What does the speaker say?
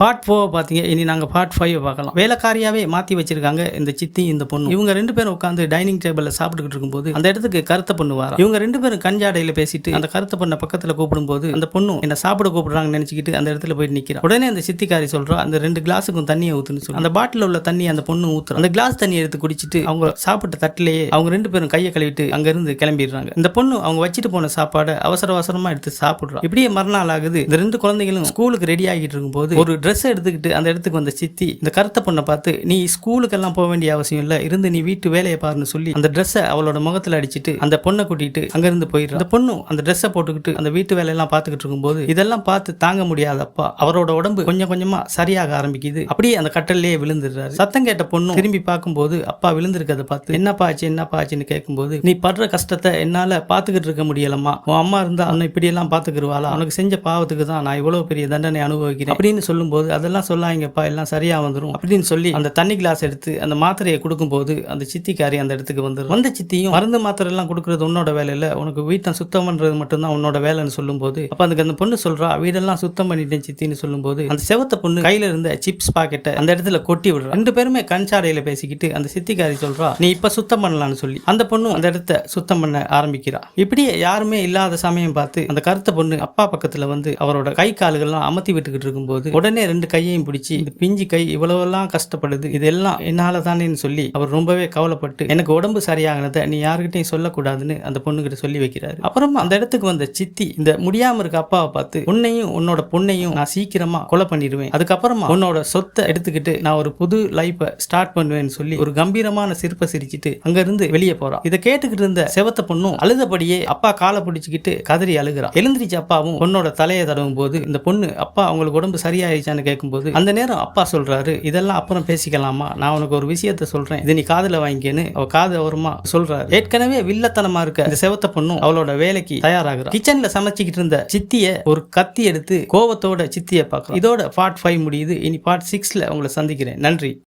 Part ஃபோவை பார்த்தீங்க இனி நாங்கள் பார்ட் ஃபைவ் பார்க்கலாம். வேலைக்காரியாவே மாற்றி வச்சிருக்காங்க இந்த சித்தி இந்த பொண்ணு. இவங்க ரெண்டு பேரும் உட்காந்து டைனிங் டேபிளில் சாப்பிட்டுக்கிட்டு இருக்கும்போது அந்த இடத்துக்கு கருத்த பொண்ணு வரா. இவங்க ரெண்டு பேரும் கஞ்சாடையில் பேசிட்டு அந்த கருத்த பொண்ணை பக்கத்தில் கூப்பிடும்போது அந்த பொண்ணு என்ன சாப்பிட கூப்பிடுறாங்கன்னு நினச்சிக்கிட்டு அந்த இடத்துல போய் நிற்கிறா உடனே அந்த சித்திக்காரி சொல்கிறோம் அந்த ரெண்டு கிளாஸுக்கும் தண்ணியை ஊற்றுன்னு சொல்லி. அந்த பாட்டில் உள்ள தண்ணி அந்த பொண்ணு ஊற்றுறோம் அந்த கிளாஸ் தண்ணி எடுத்து குடிச்சிட்டு அவங்க சாப்பிட்ட தட்டிலேயே அவங்க ரெண்டு பேரும் கையை கழுவிட்டு அங்கேருந்து கிளம்பிடுறாங்க. இந்த பொண்ணு அவங்க வச்சுட்டு போன சாப்பாடை அவசர அவசரமாக எடுத்து சாப்பிட்றோம் இப்படியே மறுநாள் ஆகுது. இந்த ரெண்டு குழந்தைகளும் ஸ்கூலுக்கு ரெடி ஆகிட்டு இருக்கும்போது ஒரு ட்ரெஸ் எடுத்துக்கிட்டு அந்த இடத்துக்கு வந்த சித்தி இந்த கருத்த பொண்ணை பார்த்து நீ ஸ்கூலுக்கெல்லாம் போக வேண்டிய அவசியம் இல்லை. இருந்து நீ வீட்டு வேலையை பாருன்னு சொல்லி அந்த ட்ரெஸ்ஸை அவளோட முகத்தில் அடிச்சுட்டு அந்த பொண்ணை கூட்டிட்டு அங்கேருந்து போயிடுற. அந்த பொண்ணும் அந்த ட்ரெஸ்ஸை போட்டுக்கிட்டு அந்த வீட்டு வேலையெல்லாம் பார்த்துக்கிட்டு இருக்கும்போது இதெல்லாம் பார்த்து தாங்க முடியாதப்பா. அவரோட உடம்பு கொஞ்சம் கொஞ்சமாக சரியாக ஆரம்பிக்குது. அப்படியே அந்த கட்டல்லையே விழுந்துடுறாரு. சத்தம் கேட்ட பொண்ணும் திரும்பி பார்க்கும்போது அப்பா விழுந்திருக்கதை பார்த்து என்னப்பா ஆச்சு என்னப்பா ஆச்சுன்னு கேட்கும்போது நீ படுற கஷ்டத்தை என்னால் பார்த்துக்கிட்டு இருக்க முடியலம்மா. உன் அம்மா இருந்தால் அவனை இப்படியெல்லாம் பார்த்துக்கிடுவாளா அவனுக்கு செஞ்ச பாவத்துக்கு தான் நான் இவ்வளோ பெரிய தண்டனை அனுபவிக்கிறேன். அப்படின்னு சொல்லும்போது அதெல்லாம் சொல்லாங்கப்பா எல்லாம் சரியா வந்துடும் அப்படின்னு சொல்லி அந்த தண்ணி கிளாஸ் எடுத்து அந்த மாத்திரையை கொடுக்கும்போது அந்த சித்திக்காரி அந்த இடத்துக்கு வந்துடும் வந்த சித்தியும் மருந்து மாத்திரை எல்லாம் கொடுக்கறது உன்னோட வேலை உனக்கு வீட்டை சுத்தம் பண்றது மட்டும்தான் உன்னோட வேலைன்னு சொல்லும்போது அப்போ அதுக்கு அந்த பொண்ணு சொல்றா வீடெல்லாம் சுத்தம் பண்ணிட்டேன் சித்தின்னு சொல்லும்போது அந்த செவத்த பொண்ணு கையில இருந்த சிப்ஸ் பாக்கெட்டை அந்த இடத்துல கொட்டி விடுறா. ரெண்டு பேருமே கஞ்சாடையில பேசிக்கிட்டு அந்த சித்திக்காரி சொல்றா நீ இப்ப சுத்தம் பண்ணலாம்னு சொல்லி. அந்த பொண்ணு அந்த இடத்த சுத்தம் பண்ண ஆரம்பிக்கிறா. இப்படியே யாருமே இல்லாத சமயம் பார்த்து அந்த கருத்த பொண்ணு அப்பா பக்கத்துல வந்து அவரோட கை கால்கள்லாம் அமர்த்தி விட்டுக்கிட்டு இருக்கும்போது உடனே ரெண்டு கையையும் பிடிச்சி இந்த பிஞ்சு கை இவ்வளவெல்லாம் கஷ்டப்படுது இதெல்லாம் என்னால தானேன்னு சொல்லி அவர் ரொம்பவே கவலைப்பட்டு எனக்கு உடம்பு சரியாகினதை நீ யாருக்கிட்டையும் சொல்லக்கூடாதுன்னு அந்த பொண்ணுகிட்ட சொல்லி வைக்கிறாரு. அப்புறம் அந்த இடத்துக்கு வந்த சித்தி இந்த முடியாம இருக்க அப்பாவை பார்த்து உன்னையும் உன்னோட பொண்ணையும் நான் சீக்கிரமா கொலை பண்ணிடுவேன் அதுக்கப்புறமா உன்னோட சொத்தை எடுத்துக்கிட்டு நான் ஒரு புது லைஃபை ஸ்டார்ட் பண்ணுவேன்னு சொல்லி ஒரு கம்பீரமான சிரிப்பை சிரிச்சிட்டு அங்க இருந்து வெளியே போறான். இதை கேட்டுக்கிட்டு இருந்த செவத்த பொண்ணும் அழுதபடியே அப்பா காலை பிடிச்சிக்கிட்டு கதறி அழுகிறான். எழுந்திரிச்சு அப்பாவும் பொண்ணோட தலையை தடவும் போது இந்த பொண்ணு அப்பா அவங்களுக்கு உடம்பு சரியாயிடுச்சான்னு கேட்கும்போது அந்த நேரம் அப்பா சொல்றாரு இதெல்லாம் அப்புறம் பேசிக்கலாமா? நான் உனக்கு ஒரு விஷயத்த சொல்றேன். இது நீ காதுல வாங்கிக்கன்னு அவ காது ஓரமா சொல்றாரு. ஏற்கனவே வில்லத்தனமா இருக்க இந்த செவத்த பொண்ணும் அவளோட வேலைக்கு தயாராகிறா. கிச்சன்ல சமைச்சிக்கிட்டு இருந்த சித்திய ஒரு கத்தி எடுத்து கோவத்தோட சித்திய பார்க்கறோம் இதோட பார்ட் ஃபைவ் முடியுது. இனி பார்ட் சிக்ஸ்ல உங்களை சந்திக்கிறேன். நன்றி.